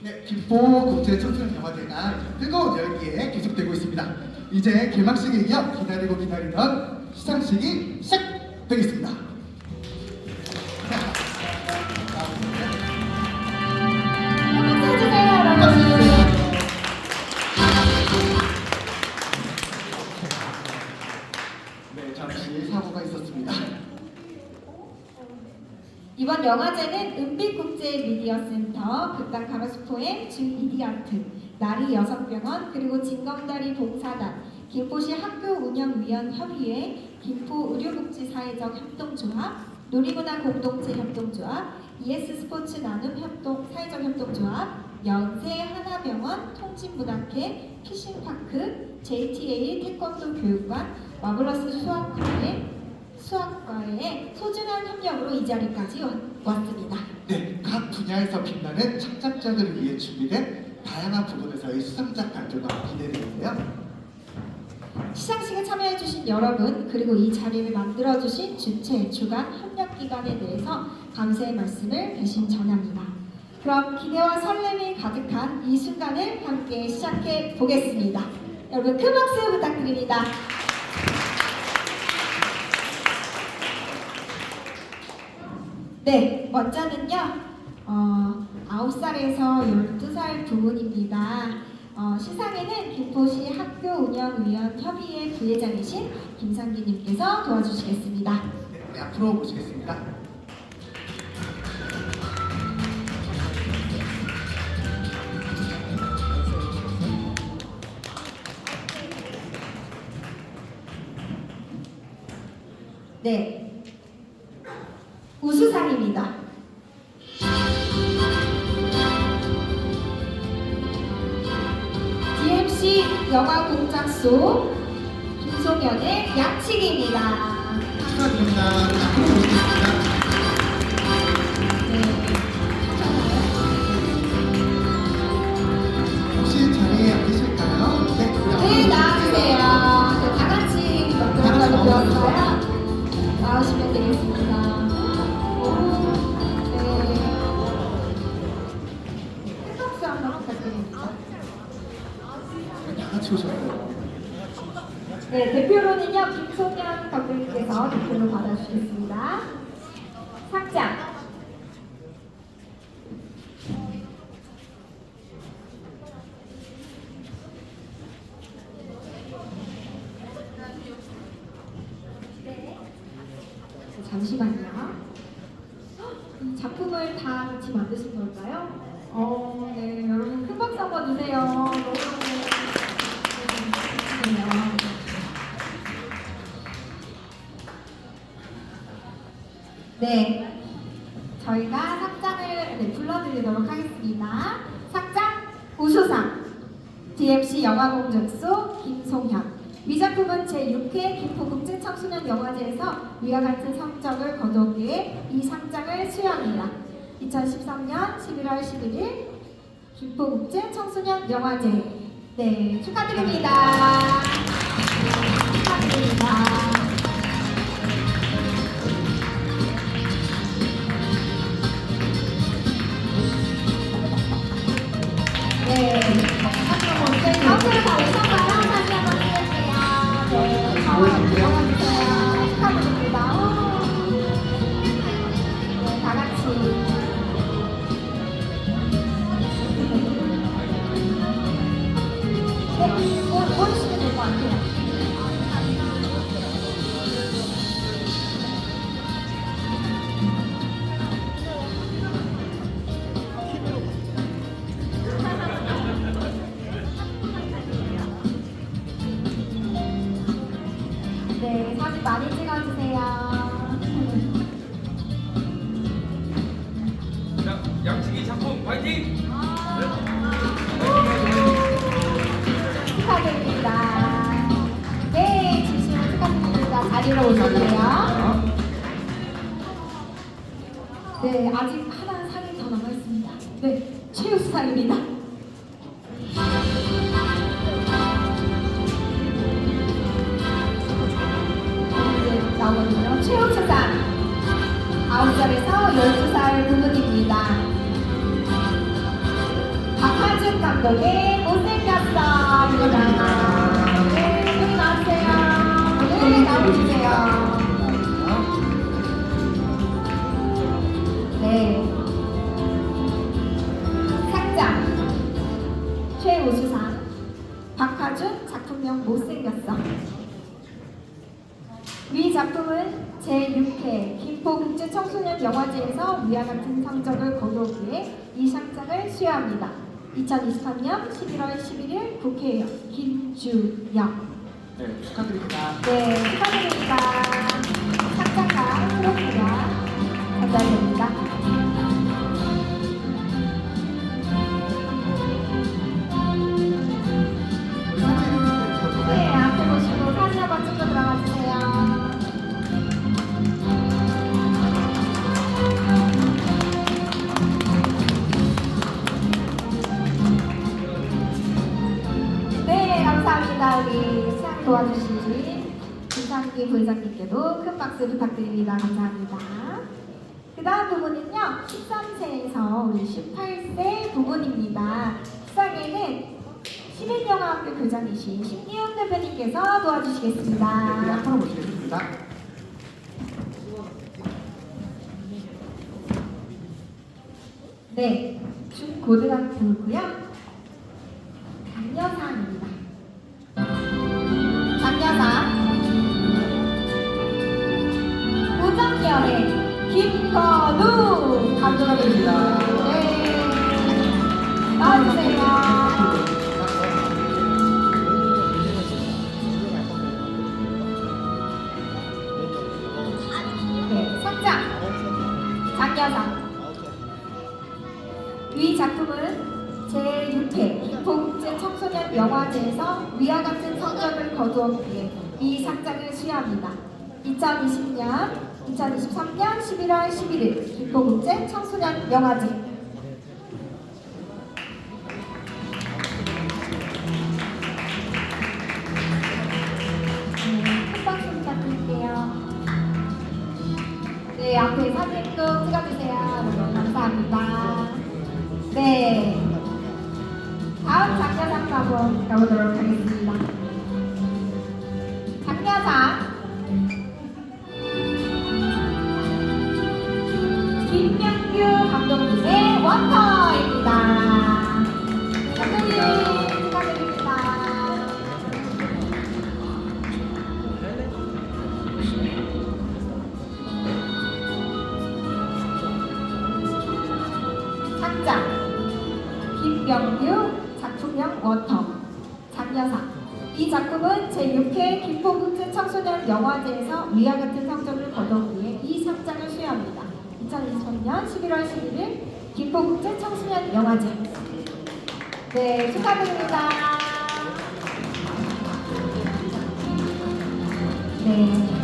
네, 김포 국제 청소년 영화제가 뜨거운 열기에 계속되고 있습니다. 이제 개막식에 이어 기다리고 기다리던 시상식이 시작되겠습니다. 극단 가로수포엠, 준이디아트, 나리 여성병원, 그리고 진검다리 봉사단, 김포시 학교운영위원협의회, 김포의료복지사회적 협동조합, 놀이문화 공동체 협동조합, ES 스포츠 나눔 협동 사회적 협동조합, 연세 하나병원, 통진문학회, 피싱파크, JTA 태권도 교육관, 마블러스 수학과회, 수학과의 소중한 협력으로 이 자리까지 와- 왔습니다. 네, 각 분야에서 빛나는 창작자들을 위해 준비된 다양한 부분에서의 수상작 발표가 기대되는데요. 시상식에 참여해주신 여러분 그리고 이 자리를 만들어주신 주최 주간 협력기관에 대해서 감사의 말씀을 대신 전합니다. 그럼 기대와 설렘이 가득한 이 순간을 함께 시작해 보겠습니다. 여러분 큰 박수 부탁드립니다. 네, 먼저는요. 어, 9살에서 12살 부분입니다. 어, 시상에는 김포시 학교 운영위원 협의회 부회장이신 김상기님께서 도와주시겠습니다. 네, 우리 앞으로 모시겠습니다. 네, DMC 영화 공작소 김송현의 양치기입니다. 축하드립니다. 앞으로 모시겠습니다. 대표로는요, 김소년 감독님께서 대표로 받아주시겠습니다. 상장. 네, 저희가 상장을 네, 불러드리도록 하겠습니다. 상장 우수상 DMC 영화공작소 김송현 이 작품은 제6회 김포국제 청소년 영화제에서 위와 같은 성적을 거두기 위해 이 상장을 수여합니다. 2013년 11월 11일 김포국제 청소년 영화제 네 축하드립니다. 축하드립니다. 네, 아직 하나 상이 더 남아있습니다. 네, 최우수상입니다. 이제 나오거든요. 최우수상. 9살에서 12살 부분입니다. 감독의 위와 같은 성적을 거두기 위해 이 상장을 수여합니다. 2023년 11월 11일 국회의원 김주영. 네, 축하드립니다. 네, 축하드립니다. 상장과 트로피가 전달됩니다. 부회장님께도 큰 박수 부탁드립니다. 감사합니다. 그 다음 부분은요, 13세에서 우리 18세 부분입니다. 수상에는 시민영화학교 교장이신 신기훈 대표님께서 네, 도와주시겠습니다. 앞으로 모시겠습니다. 네, 중고등학교고요. 거두었기에 이 상장을 수여합니다. 2020년, 2023년 11월 11일 김포국제 청소년 영화제 워터 장려상 이 작품은 제6회 김포국제 청소년 영화제에서 위와 같은 성적을 거두기 위해 이 상장을 수여합니다. 2023년 11월 11일 김포국제 청소년 영화제 네 축하드립니다. 네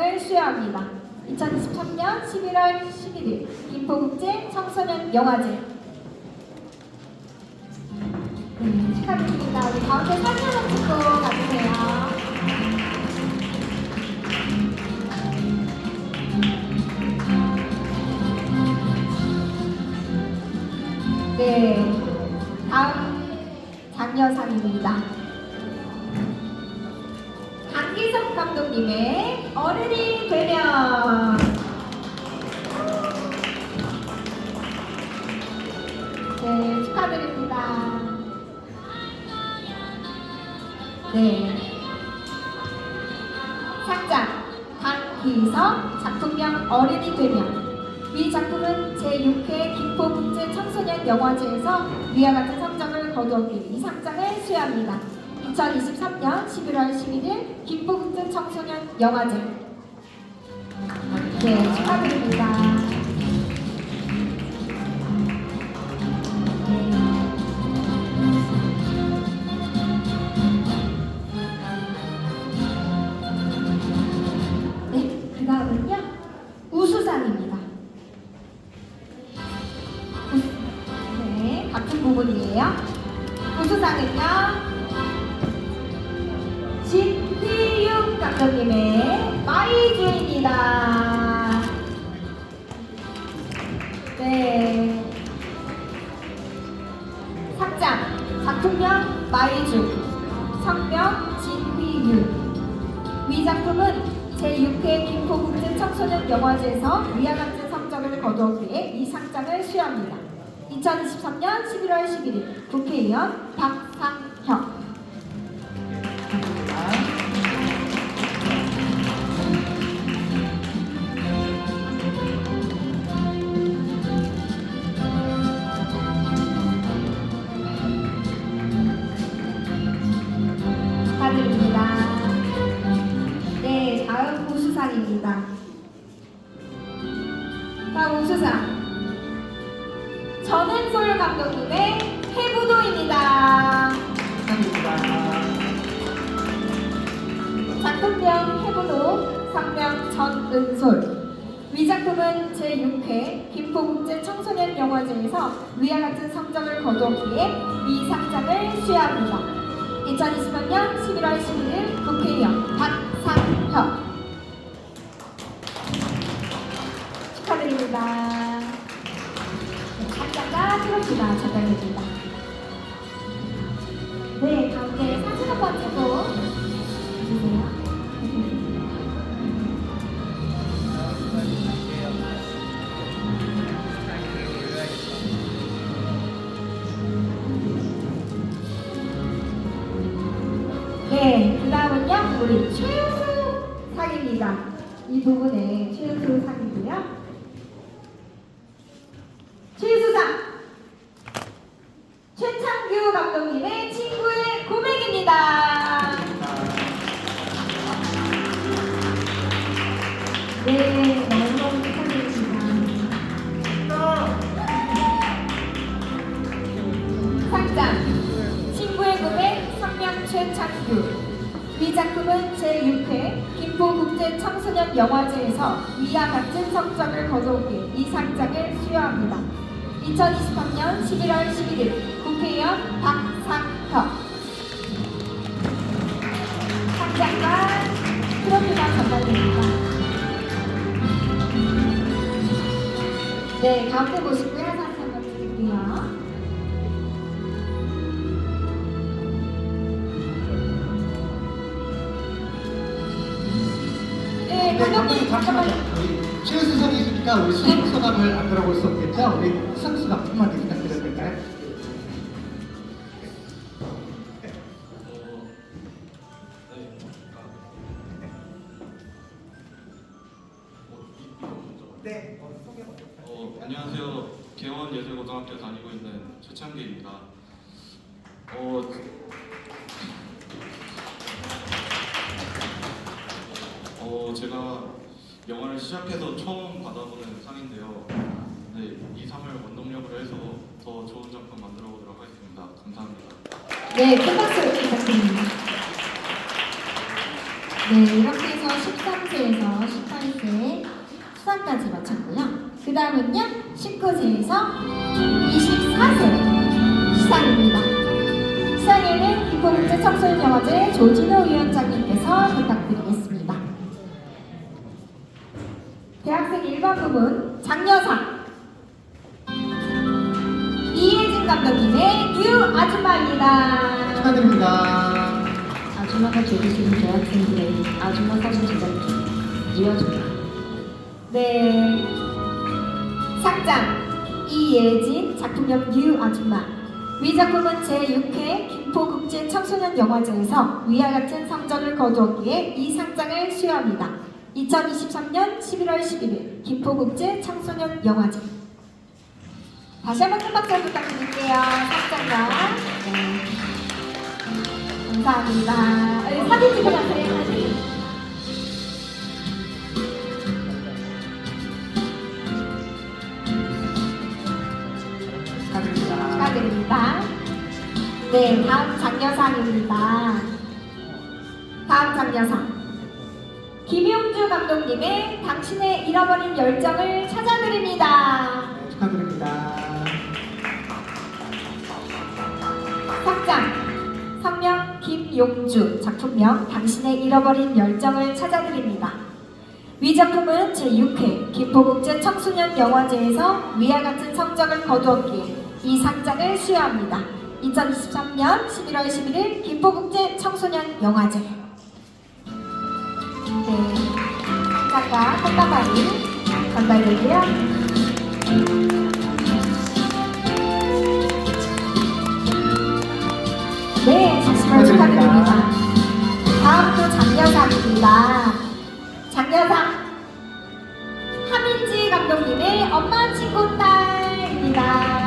이 상장을 수여합니다. 2023년 11월 11일 김포국제 청소년 영화제 네, 축하드립니다. 우리 가운데 사진 하나 찍고 가주세요. 네, 다음 장려상입니다. 강기석 감독님의 어른이 되면 네, 축하드립니다. 네. 상장 강기석 작품명 어른이 되면 이 작품은 제6회 김포국제 청소년 영화제에서 위와 같은 성적을 거두었기에 이 상장을 수여합니다. 2023년 11월 11일 김포국제 청소년 영화제. 네, 축하드립니다. 네, 상장과 트로피가 전달됩니다. 네, 가운데 사진 한번 찍고 주세요. 네, 그 다음은요, 우리 최우수 상입니다. 이 부분에 창규 이 작품은 제6회 김포국제 청소년 영화제에서 이와 같은 성적을 거두었기에 이 상장을 수여합니다. 2023년 11월 11일 국회의원 박상혁 상장과 트로피가 전달됩니다. 네, 가운데 보시고요. 최우수상이 있으니까 우리 수상 소감을 안 들어볼 수 없겠죠? 우리 수상 소감 한마디 부탁드려도 될까요? 네, 먼저. 어. 어, 어, 제가 영화를 시작해서 처음 받아보는 상인데요. 네, 이 상을 원동력으로 해서 더 좋은 작품 만들어 보도록 하겠습니다. 감사합니다. 네, 큰 박수 부탁드립니다. 네, 이렇게 해서 13세에서 18세 수상까지 마쳤고요. 그 다음은요, 19세에서 24세 시상입니다. 시상에는 김포국제 청소년 영화제 조진호 위원장님께서 부탁드리겠습니다. 대학생 1반 부분 장려상 이혜진 감독님의 뉴 아줌마입니다. 축하드립니다. 아줌마가 되주시는 대학생들의 아줌마 사진 제작기 이어줍니다. 네. 상장 이예진 작품명 뉴 아줌마 위 작품은 제6회 김포국제 청소년 영화제에서 위와 같은 성적을 거두었기에 이 상장을 수여합니다. 2023년 11월 11일 김포국제 청소년 영화제 다시 한번 큰 박수 부탁드릴게요. 상장과 네. 감사합니다. 네, 사진 찍고 가세요, 사진. 축하드립니다. 네, 다음 장려상입니다. 다음 장려상. 감독님의 당신의 잃어버린 열정을 찾아드립니다. 네, 축하드립니다. 상장 성명 김용주 작품명 당신의 잃어버린 열정을 찾아드립니다. 위 작품은 제6회 김포국제 청소년 영화제에서 위와 같은 성적을 거두었기에 이 상장을 수여합니다. 2023년 11월 11일 김포국제 청소년 영화제 네, 상장과 꽃다발이 전달되고요. 네, 진심으로 축하드립니다. 다음 또 장려상입니다. 장려상 하민지 감독님의 엄마 친구 딸입니다.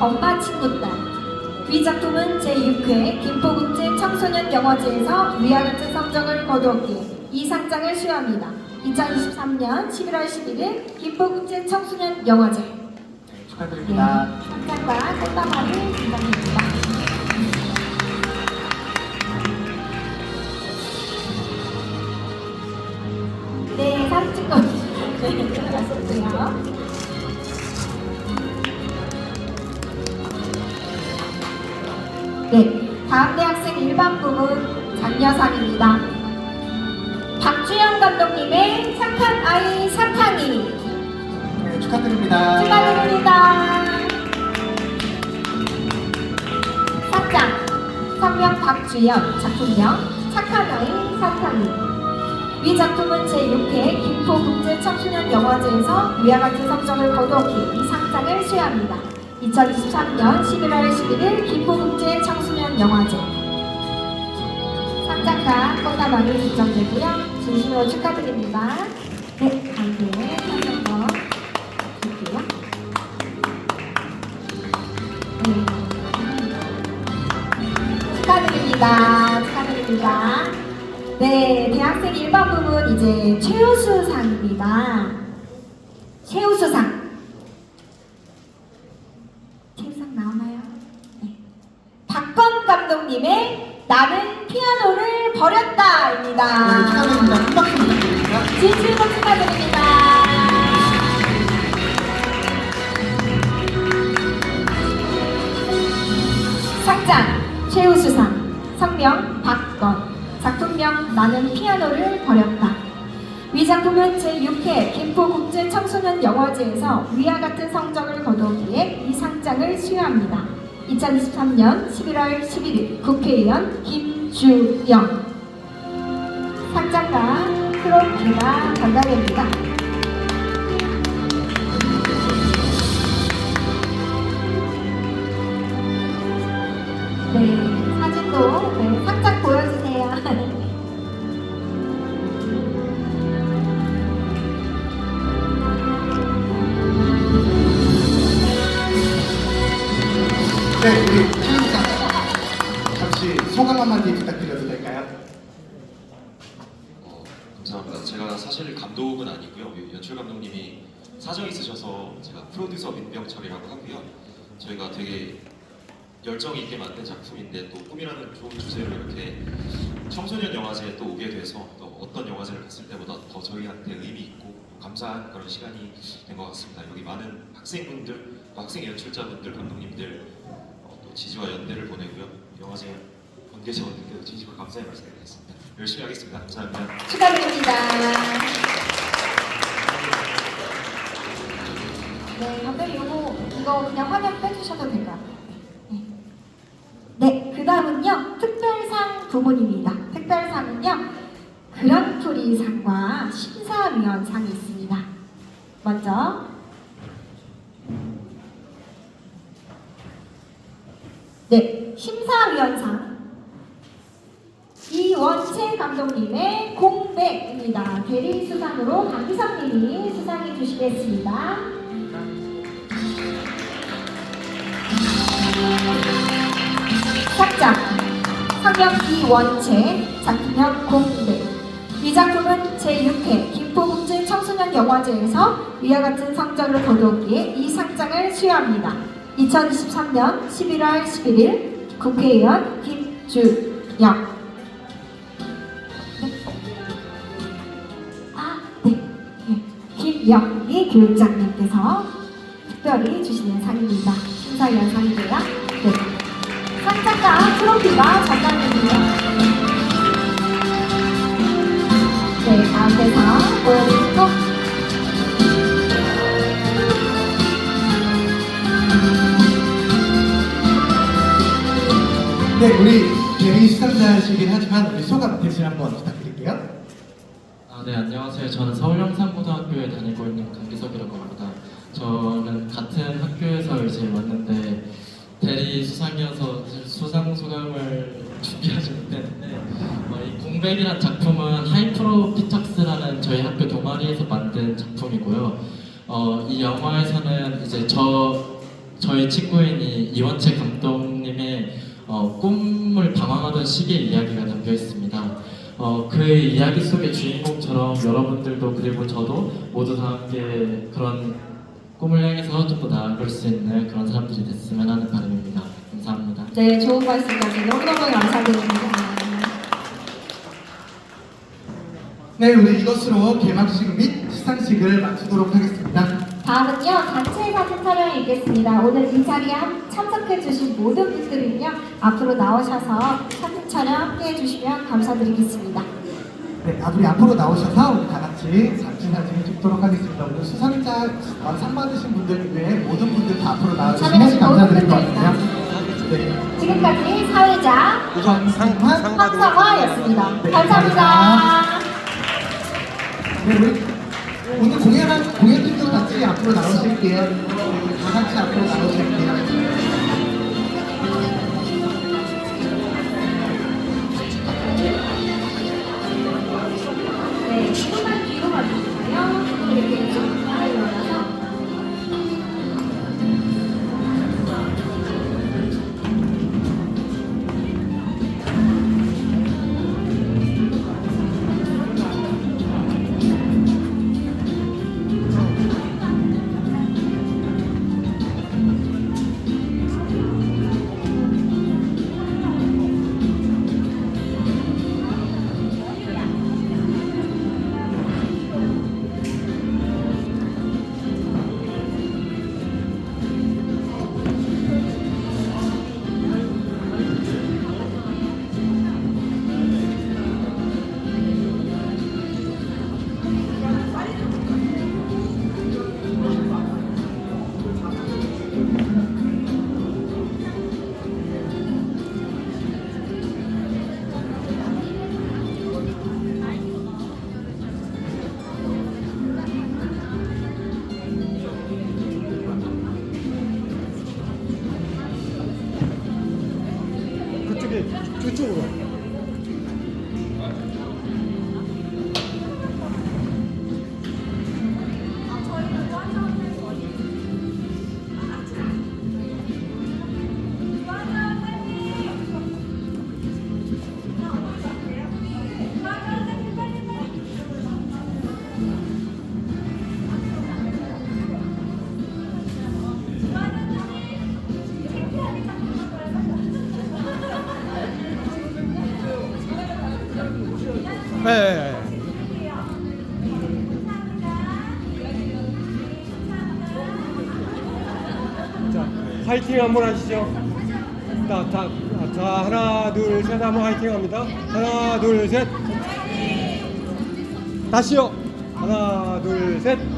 엄마 친구 딸위 작품은 제6회 김포국제 청소년 영화제에서 위와 같은 성적을 거두었기에 이 상장을 수여합니다. 2023년 11월 11일 김포국제 청소년 영화제 네, 축하드립니다. 상장과 꽃다발을 준비합니다. 네, 사진 찍고 네, 들어갔었고요. 네, 다음 대학생 일반 부문 장려상입니다. 박주영 감독님의 착한 아이 사탕이 네, 축하드립니다. 축하드립니다. 사장 성명 박주연 작품명 착한 아이 사탕이 위 작품은 제6회 김포국제 청소년 영화제에서 위와 같은 성적을 거두었기에 이 상장을 수여합니다. 2023년 11월 11일 김포국제 청소년 영화제 상장과 꽃다발이 지정되고요. 진심으로 축하드립니다. 네, 가운데 한번 드릴게요. 네. 축하드립니다. 축하드립니다. 네, 대학생 일반 부문 이제 최우수상입니다. 최우수상 나오나요? 네. 박건 감독님의 나는 피아노를 축하드립니다. 박수 부탁드립니다. 진심으로 축하드립니다. 상장 최우수상 성명 박건 작품명 나는 피아노를 버렸다 위 작품은 제6회 김포국제 청소년 영화제에서 위와 같은 성적을 거두었기에 이 상장을 수여합니다 2023년 11월 11일 국회의원 김주영 상장과 트로피가 전달됩니다. 네, 사진도 네, 상장 보여주세요. 네, 우리 최우수상 잠시 소감 한마디 부탁드려도 될까요? 어, 감사합니다. 제가 사실 감독은 아니고요. 연출 감독님이 사정이 있으셔서 제가 프로듀서 민병철이라고 하고요. 저희가 되게 열정 있게 만든 작품인데 또 꿈이라는 좋은 주제로 이렇게 청소년 영화제에 또 오게 돼서 또 어떤 영화제를 갔을 때보다 더 저희한테 의미 있고 감사한 그런 시간이 된 것 같습니다. 여기 많은 학생분들, 또 학생 연출자분들, 감독님들 어, 또 지지와 연대를 보내고요. 영화제 관계자분들께도 진심으로 감사의 말씀드리겠습니다. 열심히 하겠습니다. 감사합니다. 축하드립니다. 네, 감독님 요거 이거 그냥 화면 빼주셔도 될 것 같아요. 네. 네, 그 다음은요 특별상 부문입니다. 특별상은요 그랑프리상과 심사위원상이 있습니다. 먼저 네 심사위원상 이원채 감독님의 공백입니다. 대리 수상으로 강기성님이 수상해 주시겠습니다. 작작 성명 이원채 작품명 공백 이 작품은 제6회 김포국제 청소년 영화제에서 위와 같은 성적을 거두었기에 이 상장을 수여합니다. 2023년 11월 11일 국회의원 김주영 김영희 교육장님께서 특별히 주시는 상입니다. 심사위원 상이고요. 네. 상장과 트로피가 전달됩니다. 네, 가운데서 보여드리고 네, 우리 대리 수상자시긴 하지만 우리 소감 대신 한번 부탁드릴게요. 아, 네, 안녕하세요. 저는 서울 영산고등학교에 다니고 있는 강기석이라고 합니다. 저는 같은 학교에서 이제 왔는데 대리 수상이어서 수상 소감을 준비하지 못했는데 어, 이 공백이란 작품은 하이프로 피처스라는 저희 학교 동아리에서 만든 작품이고요. 어, 이 영화에서는 이제 저 저희 친구인 이 이원채 감독님의 어, 꿈을 방황하던 시기의 이야기가 담겨 있습니다. 어, 그 이야기 속의 주인공처럼 여러분들도 그리고 저도 모두 다 함께 그런 꿈을 향해서 좀더 나아갈 수 있는 그런 사람들이 됐으면 하는 바람입니다. 감사합니다. 네, 좋은 말씀까지 너무너무 감사드립니다. 네, 우리 이것으로 개막식 및 시상식을 마치도록 하겠습니다. 다음은요 단체 사진 촬영이 있겠습니다. 오늘 이 자리에 함- 참석해주신 모든 분들은요 앞으로 나오셔서 사진 촬영 함께 해 주시면 감사드리겠습니다. 네, 아, 우리 앞으로 나오셔서 우리 다 같이 단체 사진 찍도록 하겠습니다. 오늘 수상자 어, 상 받으신 분들 외에 모든 분들 다 앞으로 나와주시면 참여해주신 감사드릴 것 분들입니다. 같아요. 네, 지금까지 사회자 우선상만 황성화였습니다. 네, 감사합니다. 네, 우리 오늘 공연한 공연팀도 같이 앞으로 나오실게요. 네, 다 같이 앞으로 나오실게요. 네, 조금만 뒤로 가주시고요. 이렇게 좀 그쪽에 화이팅 한번 하시죠. 자, 자, 자, 하나, 둘, 셋 한번 화이팅 합니다. 하나, 둘, 셋. 다시요. 하나, 둘, 셋.